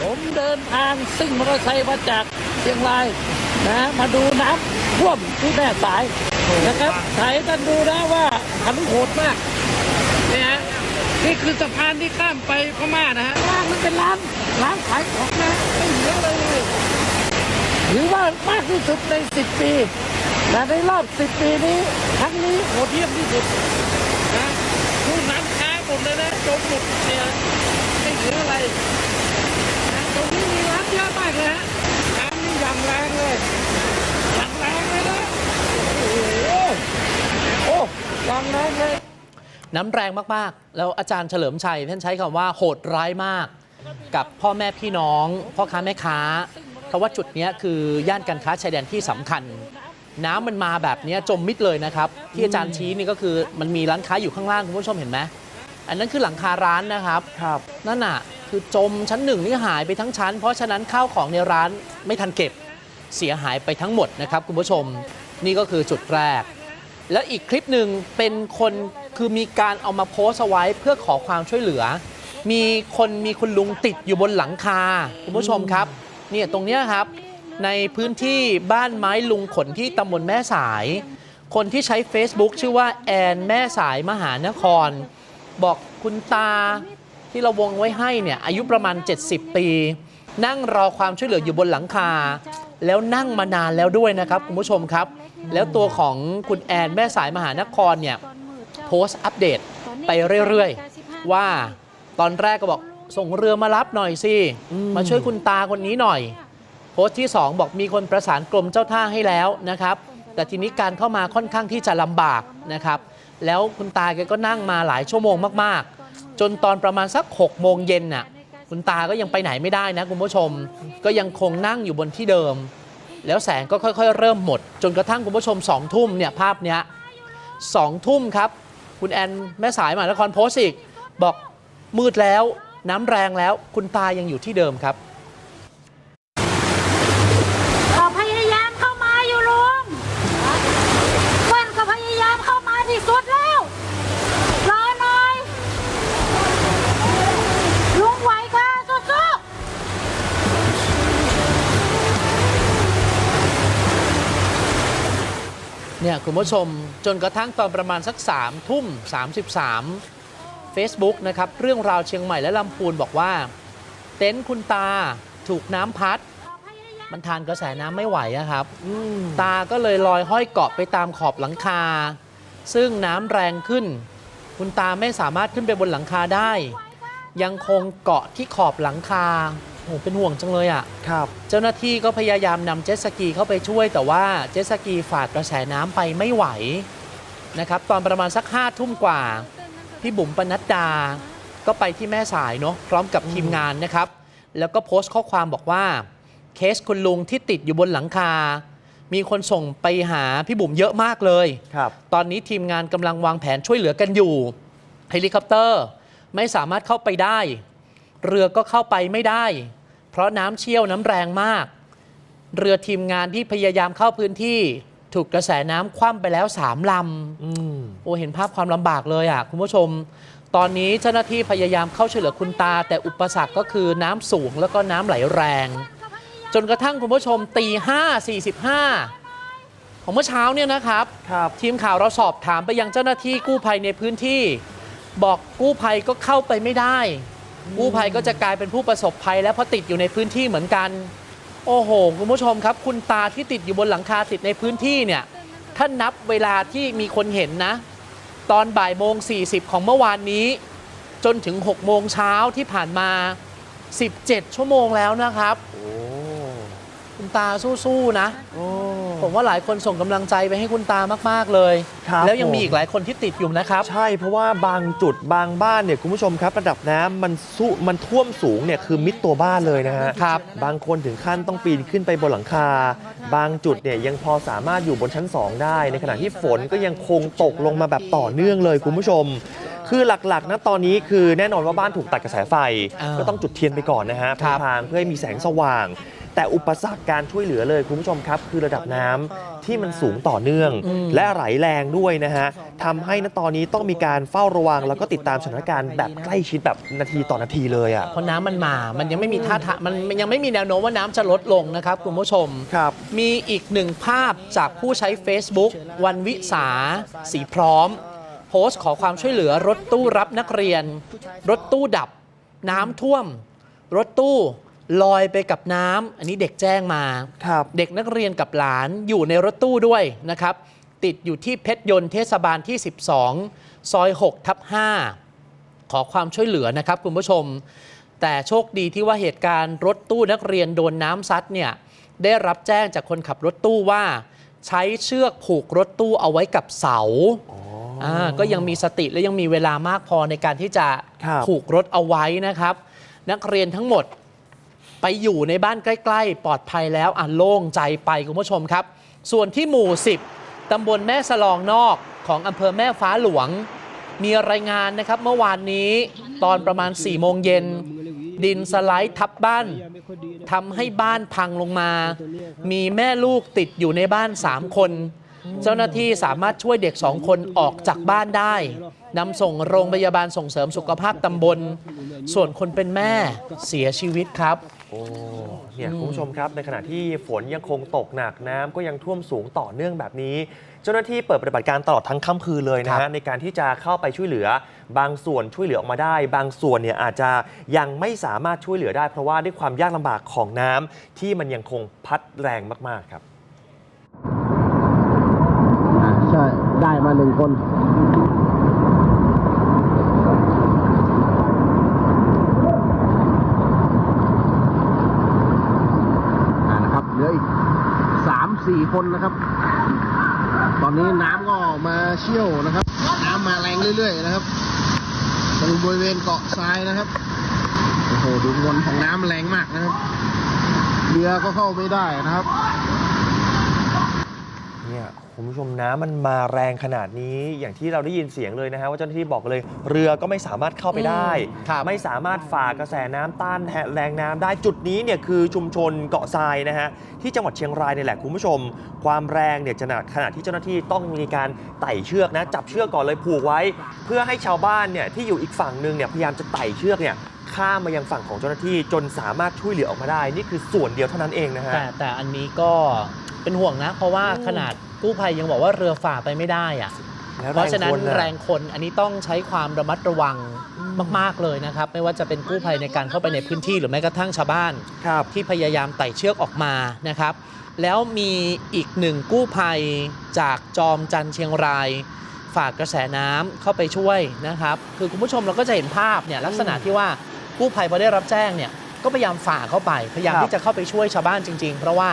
ผมเดินทางซิ่งมอเตอร์ไซค์มาจากเชียงรายนะมาดูน้ำท่วมที่แม่สายนะครับถ่ายให้ท่านดูนะว่าขันโหดมากเนี่ยฮะนี่คือสะพานที่ข้ามไปพม่านะฮะร้านมันเป็นร้านร้านขายของนะไม่เหลืออะไรเลยถือว่ามากที่สุดใน 10 ปีแต่ในรอบ 10 ปีนี้ครั้งนี้โหดเยี่ยมที่สุดนะทุกร้านค้าหมดเลยนะจมหมดเนี่ยไม่เหลืออะไร ตรงนี้มีร้านเยอะมากเลยฮะน้ำนี่อ ย่างแรงเลยนะ โอ้โหโอ้ยางแรงเลย น้ำแรงมากๆ แล้วอาจารย์เฉลิมชัยท่านใช้คำว่าโหดร้ายมาก กับพ่อแม่พี่น้อง พ่อค้าแม่ค้า เพราะว่าจุดนี้คือย่านการค้าชายแดนที่สำคัญ น้ำมันมาแบบนี้จมมิดเลยนะครับ ที่อาจารย์ชี้นี่ก็คือมันมีร้านค้าอยู่ข้างล่างคุณผู้ชมเห็นไหมอันนั้นคือหลังคาร้านนะครับครับนั่นน่ะคือจมชั้นหนึ่งนี่หายไปทั้งชั้น เพราะฉะนั้นข้าวของในร้านไม่ทันเก็บ เสียหายไปทั้งหมดนะครับคุณผู้ชมนี่ก็คือจุดแรก แล้วอีกคลิปหนึ่งเป็นคนคือมีการเอามาโพสต์เอาไว้เพื่อขอความช่วยเหลือ มีคนมีคุณลุงติดอยู่บนหลังคาคุณผู้ชมครับเนี่ยตรงเนี้ยครับในพื้นที่บ้านไม้ลุงขนที่ตำบลแม่สาย คนที่ใช้ Facebook ชื่อว่าแอนแม่สายมหานคร บอกคุณตาที่เราวงไว้ให้เนี่ยอายุประมาณ 70 ปี นั่งรอความช่วยเหลืออยู่บนหลังคา แล้วนั่งมานานแล้วด้วยนะครับคุณผู้ชมครับ แล้วตัวของคุณแอนแม่สายมหานครเนี่ยโพสต์อัปเดตไปเรื่อยๆ ว่าตอนแรกก็บอกส่งเรือมารับหน่อยสิอืมมาช่วยคุณตาคนนี้หน่อย โพสต์ที่ 2 บอกมีคนประสานกรมเจ้าท่าให้แล้วนะครับ แต่ทีนี้การเข้ามาค่อนข้างที่จะลำบากนะครับ แล้วคุณตาแกก็นั่งมาหลายชั่วโมงมากๆ จนตอนประมาณสัก6โมงเย็นน่ะ คุณตาก็ยังไปไหนไม่ได้นะคุณผู้ชม ก็ยังคงนั่งอยู่บนที่เดิม แล้วแสงก็ค่อยๆ เริ่มหมด จนกระทั่งคุณผู้ชมสองทุ่มเนี่ยภาพเนี้ยสองทุ่มครับ คุณแอนแม่สายมหานครโพสต์อีก บอกมืดแล้วน้ำแรงแล้วคุณตายังอยู่ที่เดิมครับ เนี่ยคุณผู้ชมจนกระทั่งตอนประมาณสัก3ามทุ่ม 33 Facebook นะครับเรื่องราวเชียงใหม่และลำพูนบอกว่า เต็นท์คุณตาถูกน้ำพัด มันทานกระแสน้ำไม่ไหวอะครับอืมตาก็เลยลอยห้อยเกาะไปตามขอบหลังคา ซึ่งน้ำแรงขึ้น คุณตาไม่สามารถขึ้นไปบนหลังคาได้ ยังคงเกาะที่ขอบหลังคา โอ้โหเป็นห่วงจังเลยอะครับ เจ้าหน้าที่ก็พยายามนำเจ็ตสกีเข้าไปช่วย แต่ว่าเจ็ตสกีฝาดกระแสน้ำไปไม่ไหวนะครับตอนประมาณสักห้าทุ่มกว่า พี่บุ๋มปนัดดา ก็ไปที่แม่สายเนาะพร้อมกับทีมงานนะครับ แล้วก็โพสต์ข้อความบอกว่า เคสคุณลุงที่ติดอยู่บนหลังคา มีคนส่งไปหาพี่บุ๋มเยอะมากเลย ครับ ตอนนี้ทีมงานกำลังวางแผนช่วยเหลือกันอยู่ เฮลิคอปเตอร์ไม่สามารถเข้าไปได้ เรือก็เข้าไปไม่ได้ เพราะน้ำเชี่ยวน้ำแรงมาก เรือทีมงานที่พยายามเข้าพื้นที่ ถูกกระแสน้ำคว่ำไปแล้วสามลำอืมโอ้เห็นภาพความลำบากเลยอะคุณผู้ชม ตอนนี้เจ้าหน้าที่พยายามเข้าช่วยเหลือคุณตา แต่อุปสรรคก็คือน้ำสูงแล้วก็น้ำไหลแรง จนกระทั่งคุณผู้ชมตีห้าสี่สิบห้าของเมื่อเช้าเนี่ยนะครับครับทีมข่าวเราสอบถามไปยังเจ้าหน้าที่กู้ภัยในพื้นที่ บอกกู้ภัยก็เข้าไปไม่ได้ กู้ภัยก็จะกลายเป็นผู้ประสบภัย แล้วเพราะติดอยู่ในพื้นที่เหมือนกัน โอ้โห คุณผู้ชมครับ คุณตาที่ติดอยู่บนหลังคาติดในพื้นที่เนี่ยถ้านับเวลาที่มีคนเห็นนะ ตอนบ่ายโมง 40 ของเมื่อวานนี้ จนถึง 6 โมงเช้าที่ผ่านมา 17 ชั่วโมงแล้วนะครับ คุณตาสู้ๆนะโอ้ผมว่าหลายคนส่งกำลังใจไปให้คุณตามาก ๆ เลย ครับแล้วยังผมมีอีกหลายคนที่ติดอยู่นะครับ ใช่เพราะว่าบางจุดบางบ้านเนี่ยคุณผู้ชมครับระดับน้ำมันสู้มันท่วมสูงเนี่ยคือมิดตัวบ้านเลยนะฮะครับ บางคนถึงขั้นต้องปีนขึ้นไปบนหลังคา บางจุดเนี่ยยังพอสามารถอยู่บนชั้น 2 ได้ ในขณะที่ฝนก็ยังคงตกลงมาแบบต่อเนื่องเลยคุณผู้ชม คือหลักๆนะตอนนี้คือแน่นอนว่าบ้านถูกตัดกระแสไฟ อ่าก็ต้องจุดเทียนไปก่อนนะฮะครับทางเพื่อให้มีแสงสว่าง แต่อุปสรรคการช่วยเหลือเลยคุณผู้ชมครับ คือระดับน้ำที่มันสูงต่อเนื่องอืมและไหลแรงด้วยนะฮะทำให้ณตอนนี้ต้องมีการเฝ้าระวัง แล้วก็ติดตามสถานการณ์แบบใกล้ชิดแบบนาทีต่อนาทีเลยอะเพราะน้ำมันมา มันยังไม่มีท่าทางมันมันยังไม่มีแนวโน้มว่าน้ำจะลดลงนะครับคุณผู้ชม ครับ มีอีกหนึ่งภาพจากผู้ใช้ Facebook วันวิสาสีพร้อม โพสต์ขอความช่วยเหลือรถตู้รับนักเรียน รถตู้ดับ น้ำท่วม รถตู้ ลอยไปกับน้ำอันนี้เด็กแจ้งมา ครับ เด็กนักเรียนกับหลานอยู่ในรถตู้ด้วยนะครับ ติดอยู่ที่เพชรยนต์เทศบาลที่ 12 ซอย 6 ทับ 5 ขอความช่วยเหลือนะครับคุณผู้ชม แต่โชคดีที่ว่าเหตุการณ์รถตู้นักเรียนโดนน้ำซัดเนี่ยได้รับแจ้งจากคนขับรถตู้ว่า ใช้เชือกผูกรถตู้เอาไว้กับเสาอ่าก็ยังมีสติและยังมีเวลามากพอในการที่จะครับ ผูกรถเอาไว้นะครับ นักเรียนทั้งหมด ไปอยู่ในบ้านใกล้ๆ ปลอดภัยแล้วอะโล่งใจไปคุณผู้ชมครับ ส่วนที่หมู่ 10 ตำบลแม่สลองนอกของอำเภอแม่ฟ้าหลวง มีรายงานนะครับเมื่อวานนี้ตอนประมาณ 4 โมงเย็น ดินสไลด์ทับบ้านทำให้บ้านพังลงมา มีแม่ลูกติดอยู่ในบ้าน 3 คน เจ้าหน้าที่สามารถช่วยเด็ก2คนออกจากบ้านได้นำส่งโรงพยาบาลส่งเสริมสุขภาพตำบล ส่วนคนเป็นแม่เสียชีวิตครับ โอ้เนี่ยคุณผู้ชมครับ ในขณะที่ฝนยังคงตกหนักน้ำก็ยังท่วมสูงต่อเนื่องแบบนี้ เจ้าหน้าที่เปิดปฏิบัติการตลอดทั้งค่ำคืนเลยนะครัฮะบในการที่จะเข้าไปช่วยเหลือ บางส่วนช่วยเหลือออกมาได้ บางส่วนเนี่ยอาจจะยังไม่สามารถช่วยเหลือได้ เพราะว่าด้วยความยากลำบากของน้ำที่มันยังคงพัดแรงมากๆครับ อ่าใช่ ได้มาหนึ่งคน 14 คนนะครับ ตอนนี้น้ำก็มาเชี่ยวนะครับ น้ำมาแรงเรื่อยๆนะครับตรงบริเวณเกาะทรายนะครับ โอ้โหดูมวลของน้ำแรงมากนะครับ เรือก็เข้าไม่ได้นะครับ เนี่ยคุณผู้ชมน้ำมันมาแรงขนาดนี้อย่างที่เราได้ยินเสียงเลยนะฮะว่าเจ้าหน้าที่บอกเลย เรือก็ไม่สามารถเข้าไปได้อืมครับไม่สามารถฝ่ากระแสน้ำต้านแรงน้ำได้จุดนี้เนี่ยคือชุมชนเกาะทรายนะฮะที่จังหวัดเชียงรายเนี่ยแหละคุณผู้ชม ความแรงเนี่ยจะหนักขนาดที่เจ้าหน้าที่ต้องมีการไต่เชือกนะจับเชือกก่อนเลยผูกไว้ เพื่อให้ชาวบ้านเนี่ยที่อยู่อีกฝั่งหนึ่งเนี่ยพยายามจะไต่เชือกเนี่ยข้ามมายังฝั่งของเจ้าหน้าที่จนสามารถช่วยเหลือออกมาได้ นี่คือส่วนเดียวเท่านั้นเองนะฮะแต่แต่อันนี้ก็ เป็นห่วงนะ เพราะว่าขนาดกู้ภัยยังบอกว่าเรือฝ่าไปไม่ได้อะแล้วเพราะฉะนั้นคอแรงคนอันนี้ต้องใช้ความระมัดระวังมาก ๆ เลยนะครับ ไม่ว่าจะเป็นกู้ภัยในการเข้าไปในพื้นที่หรือแม้กระทั่งชาวบ้านครับที่พยายามไต่เชือกออกมานะครับ แล้วมีอีกหนึ่งกู้ภัยจากจอมจันทร์เชียงราย ฝากกระแสน้ำเข้าไปช่วยนะครับ คือคุณผู้ชมเราก็จะเห็นภาพเนี่ยลักษณะที่ว่ากู้ภัยพอได้รับแจ้งเนี่ยก็พยายามฝ่าเข้าไป พยายามครับที่จะเข้าไปช่วยชาวบ้านจริง ๆ เพราะว่า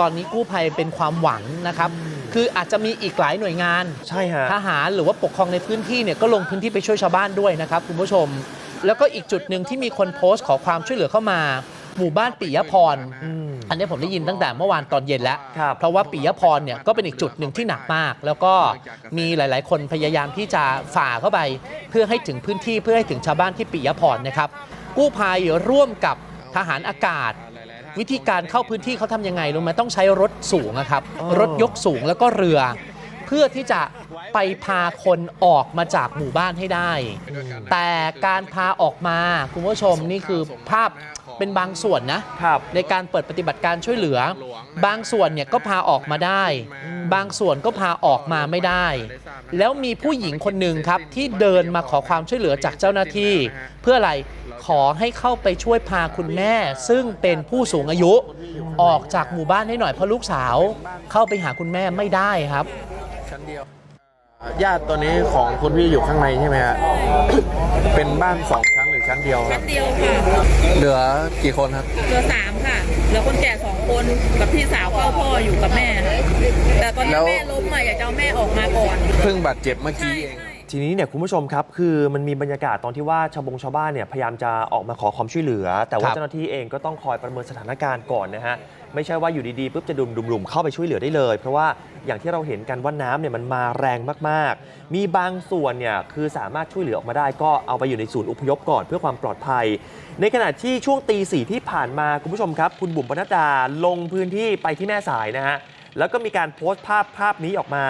ตอนนี้กู้ภัยเป็นความหวังนะครับ คืออาจจะมีอีกหลายหน่วยงานใช่ฮะ ทหารหรือว่าปกครองในพื้นที่เนี่ยก็ลงพื้นที่ไปช่วยชาวบ้านด้วยนะครับคุณผู้ชม แล้วก็อีกจุดหนึ่งที่มีคนโพสต์ขอความช่วยเหลือเข้ามา หมู่บ้านปิยพรอืมอันนี้ผมได้ยินตั้งแต่เมื่อวานตอนเย็นแล้ว ครับ เพราะว่าปิยพรเนี่ยก็เป็นอีกจุดหนึ่งที่หนักมาก แล้วก็มีหลาย ๆ คนพยายามที่จะฝ่าเข้าไป เพื่อให้ถึงพื้นที่เพื่อให้ถึงชาวบ้านที่ปิยพรนะครับกู้ภัยร่วมกับทหารอากาศ วิธีการเข้าพื้นที่เขาทำยังไงรู้ไหมต้องใช้รถสูงอะครับอ๋อรถยกสูงแล้วก็เรือ เพื่อที่จะไปพาคนออกมาจากหมู่บ้านให้ได้ แต่การพาออกมาคุณผู้ชมนี่คือภาพเป็นบางส่วนนะครับในการเปิดปฏิบัติการช่วยเหลือ บางส่วนเนี่ยก็พาออกมาได้ บางส่วนก็พาออกมาไม่ได้ แล้วมีผู้หญิงคนหนึ่งครับที่เดินมาขอความช่วยเหลือจากเจ้าหน้าที่ เพื่ออะไรขอให้เข้าไปช่วยพาคุณแม่ ซึ่งเป็นผู้สูงอายุ ออกจากหมู่บ้านให้หน่อยเพราะลูกสาว เข้าไปหาคุณแม่ไม่ได้ครับ ญาติตัวนี้ของคุณพี่อยู่ข้างในใช่ไหมฮะ เป็นบ้านสอง ชั้นหรือชั้นเดียวคชั้รับนเดียวค่ะเหลือกี่คนครับ เหลือสามค่ะเหลือคนแก่สองคนกับพี่สาวเฝ้าพ่ออยู่กับแม่แต่ตอนนี้แล้ว แม่ล้มมาอยากจะเอาแม่ออกมาก่อน เพิ่งบาดเจ็บเมื่อใช่กี้เองใช่ทีนี้เนี่ยคุณผู้ชมครับคือมันมีบรรยากาศตอนที่ว่าชาวบงชาวบ้านเนี่ยพยายามจะออกมาขอความช่วยเหลือ แต่ว่าครับ เจ้าหน้าที่เองก็ต้องคอยประเมินสถานการณ์ก่อนนะฮะ ไม่ใช่ว่าอยู่ดีๆปุ๊บจะดุมดุมดุมเข้าไปช่วยเหลือได้เลย เพราะว่าอย่างที่เราเห็นกันว่าน้ำเนี่ยมันมาแรงมากๆ มีบางส่วนเนี่ยคือสามารถช่วยเหลือออกมาได้ ก็เอาไปอยู่ในศูนย์อพยพก่อนเพื่อความปลอดภัย ในขณะที่ช่วงตีสี่ที่ผ่านมาคุณผู้ชมครับ คุณบุ๋มปนัดดาลงพื้นที่ไปที่แม่สายนะฮะ แล้วก็มีการโพสต์ภาพภาพนี้ออกมา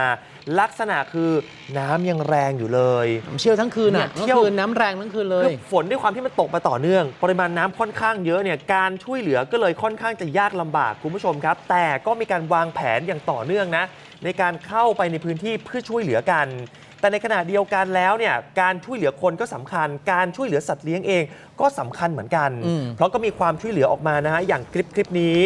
ลักษณะคือน้ำยังแรงอยู่เลย เชี่ยวทั้งคืนเนี่อะยทั้งเที่ยวคืนน้ำแรงทั้งคืนเลคืย อฝนด้วยความที่มันตกมาต่อเนื่อง ปริมาณน้ำค่อนข้างเยอะเนี่ยการช่วยเหลือก็เลยค่อนข้างจะยากลำบากคุณผู้ชมครับ แต่ก็มีการวางแผนอย่างต่อเนื่องนะ ในการเข้าไปในพื้นที่เพื่อช่วยเหลือกัน แต่ในขณะเดียวกันแล้วเนี่ยการช่วยเหลือคนก็สำคัญ การช่วยเหลือสัตว์เลี้ยงเองก็สำคัญเหมือนกัน อืม เพราะก็มีความช่วยเหลือออกมานะฮะอย่างคลิปคลิปนี้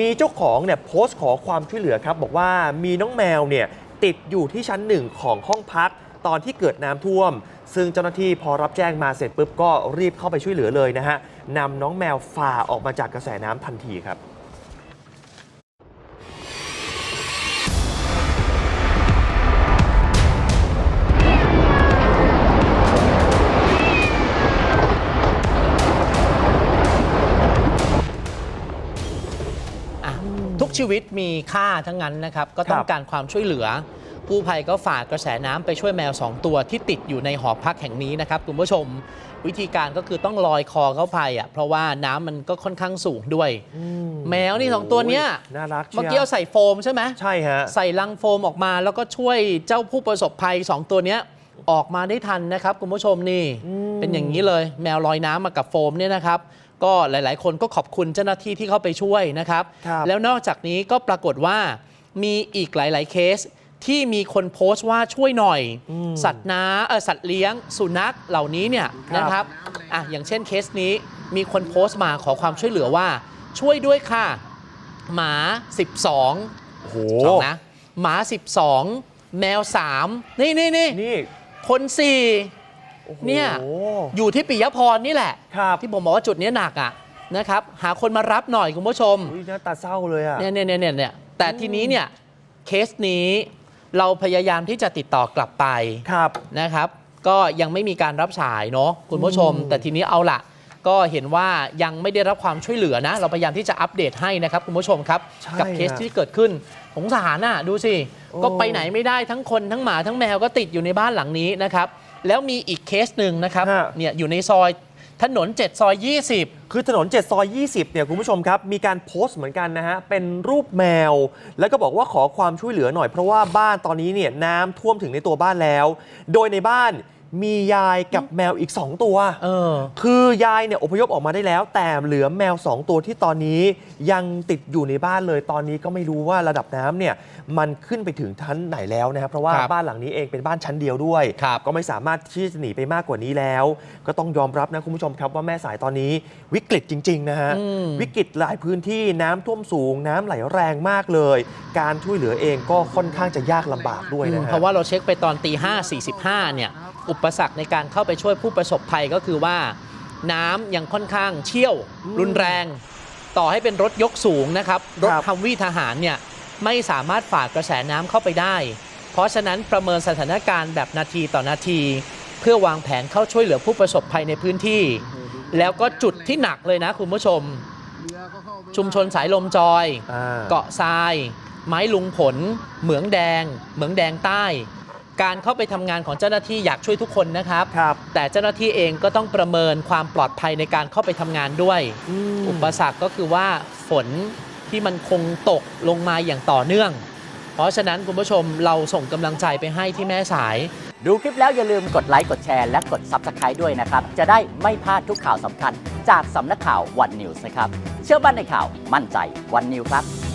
มีเจ้าของเนี่ยโพสต์ขอความช่วยเหลือครับ บอกว่ามีน้องแมวเนี่ยติดอยู่ที่ชั้นหนึ่งของห้องพักตอนที่เกิดน้ำท่วม ซึ่งเจ้าหน้าที่พอรับแจ้งมาเสร็จปุ๊บก็รีบเข้าไปช่วยเหลือเลยนะฮะนำน้องแมวฝ่าออกมาจากกระแสน้ำทันทีครับ ชีวิตมีค่าทั้งนั้นนะครับ ก็ต้อคงรับการความช่วยเหลือ กู้ภัยก็ฝากกระแสน้ำไปช่วยแมว 2 ตัวที่ติดอยู่ในหอพักแห่งนี้นะครับคุณผู้ชม วิธีการก็คือต้องลอยคอเข้าไปอะเพราะว่าน้ำมันก็ค่อนข้างสูงด้วย แมวนี่สองตัวเนี้ยโอ้ยน่ารักเชียวเมื่อกี้เอาใส่โฟมใช่ไหมใช่ฮะใส่ลังโฟมออกมาแล้วก็ช่วยเจ้าผู้ประสบภัย 2 ตัวเนี้ยออกมาได้ทันนะครับคุณผู้ชมนี่อืมเป็นอย่างนี้เลย แมวลอยน้ำมากับโฟมเนี่ยนะครับ ก็หลาย ๆ คนก็ขอบคุณเจ้าหน้าที่ที่เข้าไปช่วยนะครับ ครับแล้วนอกจากนี้ก็ปรากฏว่ามีอีกหลาย ๆ เคสที่มีคนโพสต์ว่าช่วยหน่อย อืมสัตว์น้าเออสัตว์เลี้ยง สุนัขเหล่านี้เนี่ยครับ นะครับอะอย่างเช่นเคสนี้มีคนโพสต์มาขอความช่วยเหลือว่า ช่วยด้วยค่ะ หมา 12 โอ้โหสองนะหมา 12 แมว 3 นี่นี่นี่นี่คน4โอ้โห เนี่ยอยู่ที่ปิยพรนี่แหละครับที่ผมบอกว่าจุดเนี้ยหนักอะนะครับหาคนมารับหน่อยคุณผู้ชมอุ้ยหน้าตาเศร้าเลยอะเนี่ยเนี่ยเนี่ยเนี่ยเนี่ยแต่ทีนี้เนี่ยเคสนี้เราพยายามที่จะติดต่อกลับไปครับนะครับ ก็ยังไม่มีการรับสายเนาะคุณผู้ชมอืมแต่ทีนี้เอาละก็เห็นว่ายังไม่ได้รับความช่วยเหลือนะ เราพยายามที่จะอัปเดตให้นะครับคุณผู้ชมครับใช่กัเคสฮะที่เกิดขึ้นสงสารน่ะดูสิโอ้ก็ไปไหนไม่ได้ทั้งคนทั้งหมาทั้งแมวก็ติดอยู่ในบ้านหลังนี้นะครับ แล้วมีอีกเคสหนึ่งนะครับฮะ เนี่ยอยู่ในซอยถนน 7 ซอย 20 คือถนน7ซอย20 เนี่ยคุณผู้ชมครับ มีการโพสต์เหมือนกันนะฮะ เป็นรูปแมว แล้วก็บอกว่าขอความช่วยเหลือหน่อยเพราะว่าบ้านตอนนี้เนี่ยน้ำท่วมถึงในตัวบ้านแล้ว โดยในบ้าน มียายกับแมวอีก 2 ตัว เออ คือยายเนี่ยอพยพออกมาได้แล้ว แต่เหลือแมว 2 ตัวที่ตอนนี้ยังติดอยู่ในบ้านเลย ตอนนี้ก็ไม่รู้ว่าระดับน้ำเนี่ยมันขึ้นไปถึงชั้นไหนแล้วนะครับ เพราะว่าครับบ้านหลังนี้เองเป็นบ้านชั้นเดียวด้วย ครับก็ไม่สามารถที่จะหนีไปมากกว่านี้แล้ว ก็ต้องยอมรับนะคุณผู้ชมครับว่าแม่สายตอนนี้วิกฤตจริงๆนะฮะ อืม วิกฤตหลายพื้นที่น้ำท่วมสูง น้ำไหลแรงมากเลย การช่วยเหลือเองก็ค่อนข้างจะยากลำบากด้วยอืนะมฮะ เพราะว่าเราเช็คไปตอนตีห้าสี่สิบห้าเนี่ย อุปสรรคในการเข้าไปช่วยผู้ประสบภัยก็คือว่า น้ำยังค่อนข้างเชี่ยว รุนแรง ต่อให้เป็นรถยกสูงนะครับ รถครับฮัมวี่ทหารเนี่ยไม่สามารถฝ่ากระแสน้ำเข้าไปได้ เพราะฉะนั้นประเมินสถานการณ์แบบนาทีต่อนาที เพื่อวางแผนเข้าช่วยเหลือผู้ประสบภัยในพื้นที่ แล้วก็จุดที่หนักเลยนะคุณผู้ชม ชุมชนสายลมจอยอ่าเกาะทราย ไม้ลุงผล เหมืองแดง เหมืองแดงใต้ การเข้าไปทำงานของเจ้าหน้าที่อยากช่วยทุกคนนะครับครับแต่เจ้าหน้าที่เองก็ต้องประเมินความปลอดภัยในการเข้าไปทำงานด้วยอืมอุปสรรคก็คือว่าฝนที่มันคงตกลงมาอย่างต่อเนื่อง เพราะฉะนั้นคุณผู้ชมเราส่งกำลังใจไปให้ที่แม่สาย ดูคลิปแล้วอย่าลืมกดไลค์กดแชร์และกด Subscribe ด้วยนะครับ จะได้ไม่พลาดทุกข่าวสำคัญ จากสำนักข่าววันนิวส์นะครับ เชื่อมั่นในข่าวมั่นใจวันนิวครับ